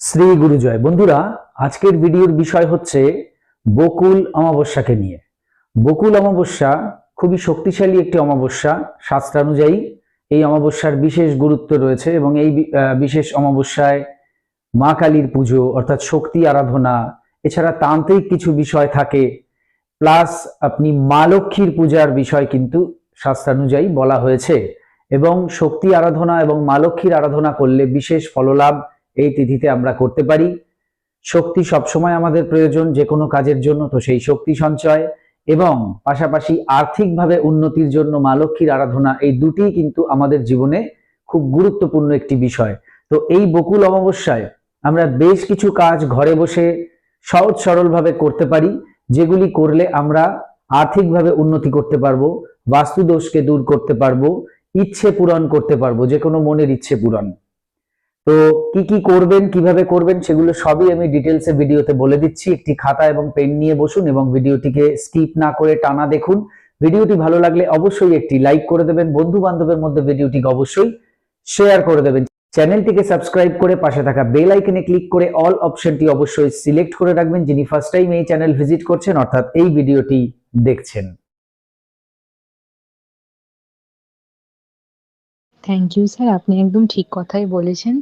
শ্রী গুরুজয় বন্ধুরা, আজকের ভিডিওর বিষয় হচ্ছে বকুল অমাবস্যাকে নিয়ে। বকুল অমাবস্যা খুবই শক্তিশালী একটি অমাবস্যা। শাস্ত্রানুযায়ী এই অমাবস্যার বিশেষ গুরুত্ব রয়েছে এবং এই বিশেষ অমাবস্যায় মা কালীর পুজো অর্থাৎ শক্তি আরাধনা, এছাড়া তান্ত্রিক কিছু বিষয় থাকে, প্লাস আপনি মা লক্ষ্মীর পূজার বিষয় কিন্তু শাস্ত্রানুযায়ী বলা হয়েছে। এবং শক্তি আরাধনা এবং মা লক্ষ্মীর আরাধনা করলে বিশেষ ফললাভ এই তিথিতে আমরা করতে পারি। শক্তি সবসময় আমাদের প্রয়োজন যে কোনো কাজের জন্য, তো সেই শক্তি সঞ্চয় এবং পাশাপাশি আর্থিকভাবে উন্নতির জন্য মা লক্ষ্মীর আরাধনা, এই দুটি কিন্তু আমাদের জীবনে খুব গুরুত্বপূর্ণ একটি বিষয়। তো এই বকুল অমাবস্যায় আমরা বেশ কিছু কাজ ঘরে বসে সহজ সরলভাবে করতে পারি, যেগুলি করলে আমরা আর্থিকভাবে উন্নতি করতে পারব বাস্তু দোষকে দূর করতে পারব, ইচ্ছে পূরণ করতে পারব যে কোনো মনের ইচ্ছে পূরণ। তো কি কি করবেন, কীভাবে করবেন সেগুলো সবই আমি ডিটেলসে ভিডিওতে বলে দিচ্ছি। একটি খাতা এবং পেন নিয়ে বসুন এবং ভিডিওটিকে স্কিপ না করে টানা দেখুন। ভিডিওটি ভালো লাগলে অবশ্যই একটি লাইক করে দেবেন। বন্ধু বান্ধবের মধ্যে ভিডিওটিকে অবশ্যই শেয়ার করে দেবেন। চ্যানেলটিকে সাবস্ক্রাইব করে পাশে থাকা বেল আইকনে ক্লিক করে অল অপশনটি অবশ্যই সিলেক্ট করে রাখবেন। যিনি ফার্স্ট টাইম এই চ্যানেল ভিজিট করছেন, অর্থাৎ এই ভিডিওটি দেখছেন। থ্যাংক ইউ স্যার আপনি একদম ঠিক কথাই বলেছেন।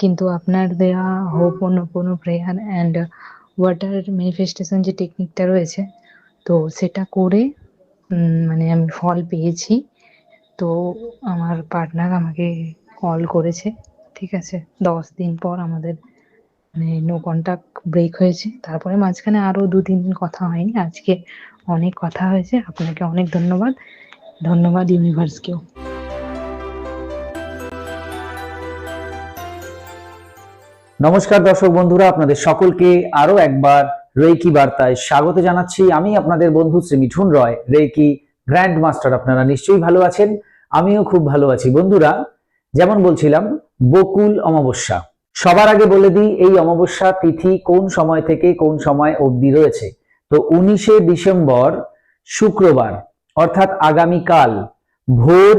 কিন্তু আপনার দেওয়া হোপ কোনো প্রেয়ার অ্যান্ড ওয়াটার ম্যানিফেস্টেশন যে টেকনিকটা রয়েছে, তো সেটা করে মানে আমি ফল পেয়েছি। তো আমার পার্টনার আমাকে কল করেছে, ঠিক আছে? দশ দিন পর আমাদের মানে নো কন্টাক্ট ব্রেক হয়েছে। তারপরে মাঝখানে আরও দু, তিন দিন কথা হয়নি। আজকে অনেক কথা হয়েছে। আপনাকে অনেক ধন্যবাদ। ধন্যবাদ ইউনিভার্সকেও নমস্কার দর্শক বন্ধুরা, আপনাদের সকলকে আরও একবার রেকি বার্তায় স্বাগত জানাচ্ছি। আমি আপনাদের বন্ধু Shri Mithun Roy reiki grand master আপনারা নিশ্চয়ই ভালো আছেন, আমিও খুব ভালো আছি। বন্ধুরা, যেমন বলছিলাম, বকুল অমাবস্যা। সবার আগে বলে দিই, এই অমাবস্যা তিথি কোন সময় থেকে কোন সময় অবধি রয়েছে? তো উনিশে ডিসেম্বর, শুক্রবার, অর্থাৎ আগামীকাল, ভোর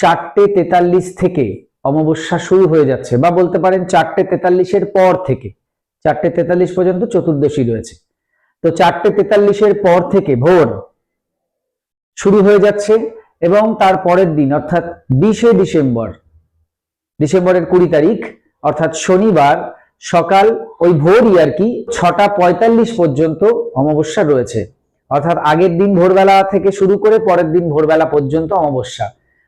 চারটে তেতাল্লিশ থেকে অমাবস্যা শুরু হয়ে যাচ্ছে বা বলতে পারেন চারটে তেতাল্লিশের পর থেকে, চারটে তেতাল্লিশ পর্যন্ত চতুর্দশী রয়েছে। তো চারটে তেতাল্লিশের পর থেকে ভোর শুরু হয়ে যাচ্ছে এবং তার পরের দিন, অর্থাৎ বিশে ডিসেম্বর, ডিসেম্বরের কুড়ি তারিখ, অর্থাৎ শনিবার সকাল ওই ভোরই আর কি ছটা পঁয়তাল্লিশ পর্যন্ত অমাবস্যা রয়েছে। অর্থাৎ আগের দিন ভোরবেলা থেকে শুরু করে পরের দিন ভোরবেলা পর্যন্ত অমাবস্যা।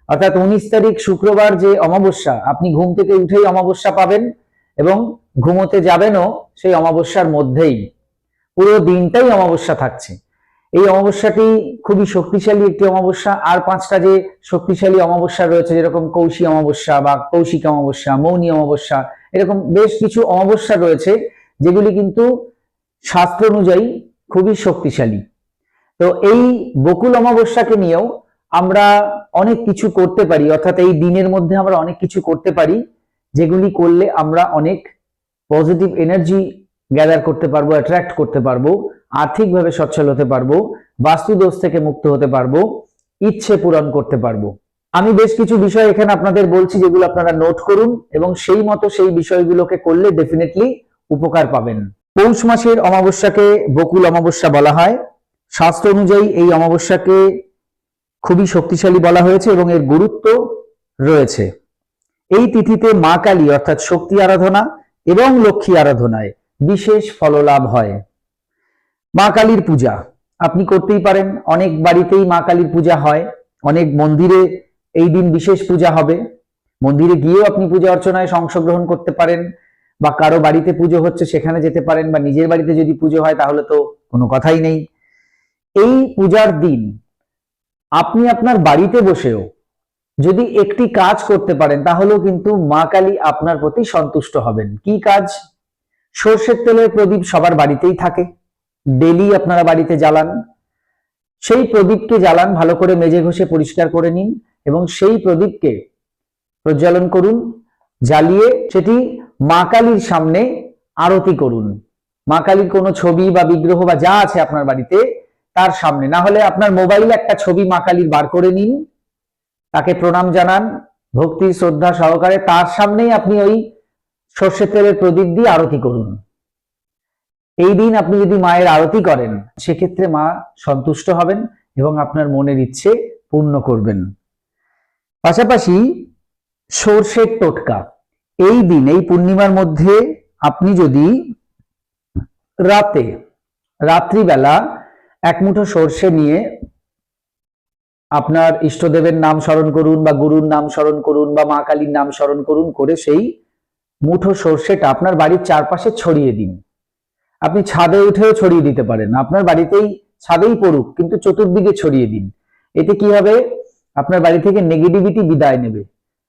অর্থাৎ উনিশ তারিখ শুক্রবার যে অমাবস্যা, আপনি ঘুম থেকে উঠেই অমাবস্যা পাবেন এবং ঘুমোতে যাবেনও সেই অমাবস্যার মধ্যেই। পুরো দিনটাই অমাবস্যা থাকছে। এই অমাবস্যাটি খুবই শক্তিশালী একটি অমাবস্যা। আর পাঁচটা যে শক্তিশালী অমাবস্যা রয়েছে, যেরকম কৌশী অমাবস্যা বা কৌশিক অমাবস্যা, মৌনী অমাবস্যা, এরকম বেশ কিছু অমাবস্যা রয়েছে, যেগুলি কিন্তু শাস্ত্র অনুযায়ী খুবই শক্তিশালী। তো এই বকুল অমাবস্যাকে নিয়েও আমরা অনেক কিছু করতে পারি, অর্থাৎ এই দিনের মধ্যে আমরা অনেক কিছু করতে পারি, যেগুলি করলে আমরা অনেক পজিটিভ এনার্জি গ্যাদার করতে পারব অ্যাট্রাক্ট করতে পারব, আর্থিকভাবে সচ্ছল হতে পারব বাস্তু দোষ থেকে মুক্ত হতে পারব, ইচ্ছে পূরণ করতে পারব। আমি বেশ কিছু বিষয় এখানে আপনাদের বলছি যেগুলো আপনারা নোট করুন এবং সেই মতো সেই বিষয়গুলোকে করলে ডেফিনেটলি উপকার পাবেন। পৌষ মাসের অমাবস্যাকে বকুল অমাবস্যা বলা হয়। শাস্ত্র অনুযায়ী এই অমাবস্যাকে খুবই শক্তিশালী বলা হয়েছে এবং এর গুরুত্ব রয়েছে। এই তিথিতে মা কালী অর্থাৎ শক্তি আরাধনা এবং লক্ষ্মী আরাধনায় বিশেষ ফললাভ হয়। মা কালীর পূজা, আপনি করতেই পারেন। অনেক বাড়িতেই মা কালীর পূজা হয়। অনেক মন্দিরে এই দিন বিশেষ পূজা হবে। মন্দিরে গিয়েও আপনি পূজা অর্চনায় অংশগ্রহণ করতে পারেন বা কারও বাড়িতে পুজো হচ্ছে সেখানে যেতে পারেন বা নিজের বাড়িতে যদি পুজো হয় তাহলে তো কোনো কথাই নেই। এই পূজার দিন আপনি আপনার বাড়িতে বসেও যদি একটি কাজ করতে পারেন, তাহলেও কিন্তু মা কালী আপনার প্রতি সন্তুষ্ট হবেন। কি কাজ? সর্ষের তেলের প্রদীপ সবার বাড়িতেই থাকে। ডেলি আপনারা বাড়িতে জ্বালান। সেই প্রদীপকে জ্বালান, ভালো করে মেজে ঘষে পরিষ্কার করে নিন এবং সেই প্রদীপকে প্রজ্বলন করুন, জ্বালিয়ে সেটি মা কালীর সামনে আরতি করুন। মা কালীর কোনো ছবি বা বিগ্রহ বা যা আছে আপনার বাড়িতে তার সামনে। না হলে আপনার মোবাইলে একটা ছবি মা কালীর বার করে নিন, তাকে প্রণাম জানান, ভক্তি, শ্রদ্ধা সহকারে তার সামনেই আপনি ওই সর্ষের তেলের প্রদীপ দিয়ে আরতি করুন। এই দিন আপনি যদি মায়ের আরতি করেন, সেক্ষেত্রে মা সন্তুষ্ট হবেন এবং আপনার মনের ইচ্ছে পূর্ণ করবেন। পাশাপাশি সর্ষের টোটকা। এই দিন, এই পূর্ণিমার মধ্যে আপনি যদি রাতে, রাত্রিবেলা এক মুঠো সর্ষে নিয়ে আপনার ইষ্টদেবের নাম স্মরণ করুন বা গুরুর নাম স্মরণ করুন বা মা কালীর নাম স্মরণ করুন করে সেই মুঠো সর্ষেটা আপনার বাড়ির চারপাশে ছড়িয়ে দিন। আপনি ছাদে উঠেও ছড়িয়ে দিতে পারেন, আপনার বাড়িতেই ছাদেই পড়ুক, কিন্তু চতুর্দিকে ছড়িয়ে দিন। এতে কি হবে? আপনার বাড়ি থেকে নেগেটিভিটি বিদায় নেবে।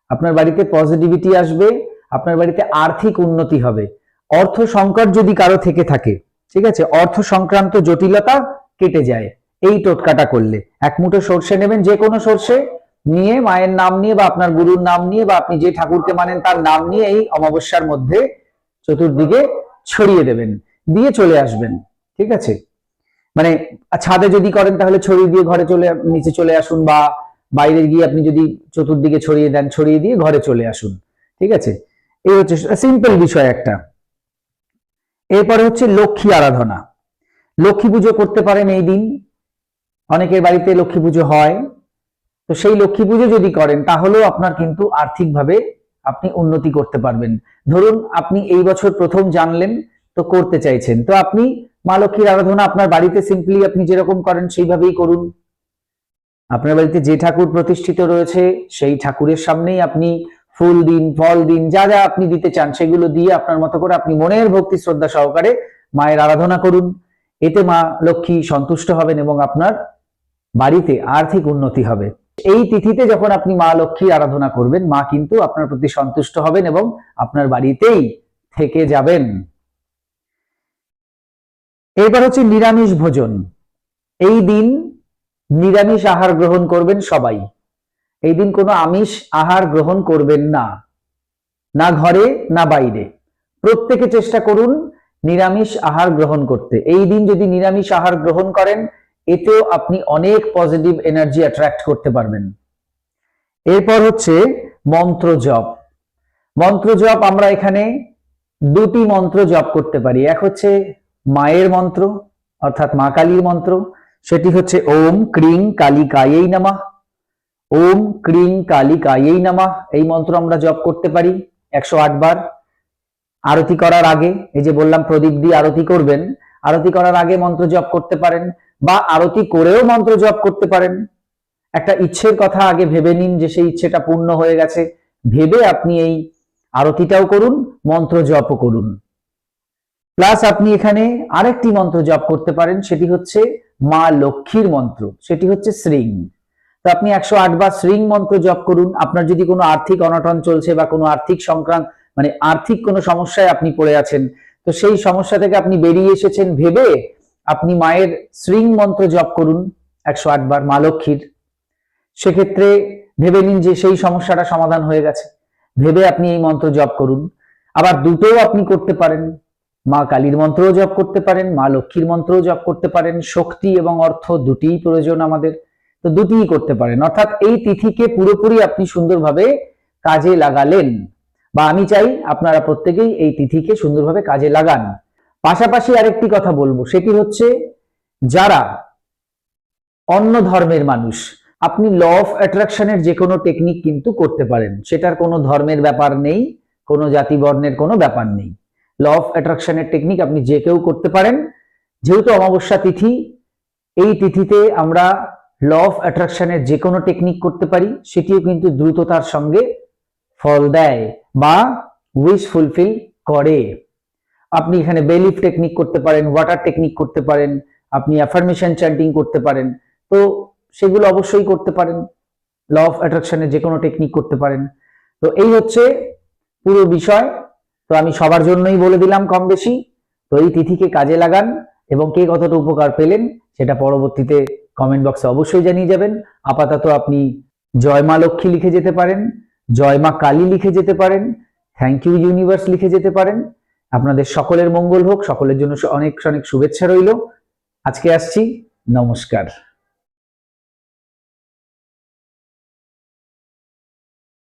আপনার বাড়িতে পজিটিভিটি আসবে, আপনার বাড়িতে আর্থিক উন্নতি হবে। অর্থ সংকট যদি কারও থেকে থাকে, ঠিক আছে? অর্থ সংক্রান্ত জটিলতা কেটে যায়। এই টোটকাটা করলে। এক মুঠো সর্ষে নেবেন, যে কোনো সর্ষে নিয়ে, মায়ের নাম নিয়ে বা আপনার গুরুর নাম নিয়ে বা আপনি যে ঠাকুরকে মানেন তার নাম নিয়ে এই অমাবস্যার মধ্যে চতুর্দিকে ছড়িয়ে দেবেন। দিয়ে চলে আসবেন, ঠিক আছে? মানে ছাদে যদি করেন তাহলে ছড়িয়ে দিয়ে ঘরে চলে, নিচে চলে আসুন বা বাইরে গিয়ে আপনি যদি চতুর্দিকে ছড়িয়ে দেন, ছড়িয়ে দিয়ে ঘরে চলে আসুন, ঠিক আছে? এই হচ্ছে সিম্পল বিষয় একটা। এরপরে হচ্ছে লক্ষ্মী আরাধনা। লক্ষ্মী পুজো করতে পারেন এই দিন। অনেকের বাড়িতে লক্ষ্মী পুজো হয়। তো সেই লক্ষ্মী পুজো যদি করেন, তাহলেও আপনার কিন্তু আর্থিকভাবে আপনি উন্নতি করতে পারবেন। ধরুন, আপনি এই বছর প্রথম জানলেন, তো করতে চাইছেন। তো আপনি মা লক্ষ্মীর আরাধনা আপনার বাড়িতে সিম্পলি আপনি যেরকম করেন, সেইভাবেই করুন। আপনার বাড়িতে যে ঠাকুর প্রতিষ্ঠিত রয়েছে, সেই ঠাকুরের সামনেই আপনি ফুল দিন, ফল দিন, যা যা আপনি দিতে চান, সেগুলো দিয়ে আপনার মতো করে আপনি মনের ভক্তি, শ্রদ্ধা সহকারে মায়ের আরাধনা করুন। এতে মা লক্ষ্মী সন্তুষ্ট হবেন এবং আপনার বাড়িতে আর্থিক উন্নতি হবে। এই তিথিতে যখন আপনি মা লক্ষ্মীর আরাধনা করবেন, মা কিন্তু আপনার প্রতি সন্তুষ্ট হবেন এবং আপনার বাড়িতেই থেকে যাবেন। এবার হচ্ছে নিরামিষ ভোজন। এই দিন নিরামিষ আহার গ্রহণ করবেন সবাই। এই দিন কোনো আমিষ আহার গ্রহণ করবেন না। না ঘরে, না বাইরে। প্রত্যেকে চেষ্টা করুন নিরামিষ আহার গ্রহণ করতে। এই দিন যদি নিরামিষ আহার গ্রহণ করেন, এতেও আপনি অনেক পজিটিভ এনার্জি অ্যাট্রাক্ট করতে পারবেন। এরপর হচ্ছে মন্ত্র জপ। মন্ত্র জপ আমরা এখানে দুটি মন্ত্র জপ করতে পারি। এক হচ্ছে মায়ের মন্ত্র, অর্থাৎ মা কালীর মন্ত্র। সেটি হচ্ছে ওম ক্রিং কালী কায়েই নামা। ওম ক্রিং কালী কায়েই নামা, এই মন্ত্র আমরা জপ করতে পারি একশো আট বার। আরতি করার আগে, এই যে বললাম প্রদীপ দিয়ে আরতি করবেন, আরতি করার আগে মন্ত্র জপ করতে পারেন বা আরতি করেও মন্ত্র জপ করতে পারেন। একটা ইচ্ছের কথা আগে ভেবে নিন যে সেই ইচ্ছেটা পূর্ণ হয়ে গেছে। ভেবে আপনি এই আরতিটাও করুন, মন্ত্র জপও করুন। প্লাস আপনি এখানে আরেকটি মন্ত্র জপ করতে পারেন, সেটি হচ্ছে মা লক্ষ্মীর মন্ত্র, সেটি হচ্ছে শ্রীং। তো আপনি একশো আট বার শ্রীং মন্ত্র জপ করুন। আপনার যদি কোনো আর্থিক অনটন চলছে বা কোনো আর্থিক সংক্রান্ত মানে আর্থিক কোনো সমস্যায় আপনি পড়ে আছেন, তো সেই সমস্যা থেকে আপনি বেরিয়ে এসেছেন ভেবে আপনি মায়ের শ্রীং মন্ত্র জপ করুন একশো আট বার, মা লক্ষ্মীর। সেক্ষেত্রে ভেবে নিন যে সেই সমস্যাটা সমাধান হয়ে গেছে। ভেবে আপনি এই মন্ত্র জপ করুন। আবার দুটোও আপনি করতে পারেন। মা কালীর মন্ত্রও জপ করতে পারেন, মা লক্ষ্মীর মন্ত্রও জপ করতে পারেন। শক্তি এবং অর্থ দুটিই প্রয়োজন আমাদের, তো দুটিই করতে পারেন। অর্থাৎ এই তিথিকে পুরোপুরি আপনি সুন্দরভাবে কাজে লাগালেন। বা আমি চাই আপনারা প্রত্যেকেই এই তিথিকে সুন্দরভাবে কাজে লাগান। পাশাপাশি আরেকটি কথা বলব, সেটি হচ্ছে যারা অন্য ধর্মের মানুষ, আপনি ল অফ অ্যাট্রাকশনের যে কোনো টেকনিক কিন্তু করতে পারেন, সেটার কোনো ধর্মের ব্যাপার নেই, কোনো জাতি বর্ণের কোনো ব্যাপার নেই। ল অফ অ্যাট্রাকশনের টেকনিক আপনি যে কেউ করতে পারেন, যেহেতু অমাবস্যা তিথি, এই তিথিতে আমরা ল অফ অ্যাট্রাকশনের যে কোনো টেকনিক করতে পারি, সেটিও কিন্তু দ্রুততার সঙ্গে ফল দেয়। বা উইশ ফুলফিল করে। আপনি এখানে বেলিফ টেকনিক করতে পারেন ওয়াটার টেকনিক করতে পারেন, আপনি অ্যাফার্মেশন চ্যান্টিং করতে পারেন। তো সেগুলো অবশ্যই করতে পারেন। ল অফ অ্যাট্রাকশনের যে কোনো টেকনিক করতে পারেন। তো এই হচ্ছে পুরো বিষয়। তো আমি সবার জন্যই বলে দিলাম কম বেশি। তো এই তিথিকে কাজে লাগান এবং কে কতটা উপকার পেলেন সেটা পরবর্তীতে কমেন্ট বক্সে অবশ্যই জানিয়ে যাবেন। আপাতত আপনি জয় মা লক্ষ্মী লিখে যেতে পারেন। জয় মা কালী লিখে যেতে পারেন থ্যাংক ইউ ইউনিভার্স লিখে যেতে পারেন। আপনাদের সকলের মঙ্গল হোক, সকলের জন্য অনেক অনেক শুভেচ্ছা রইল। আজকে আসছি, নমস্কার।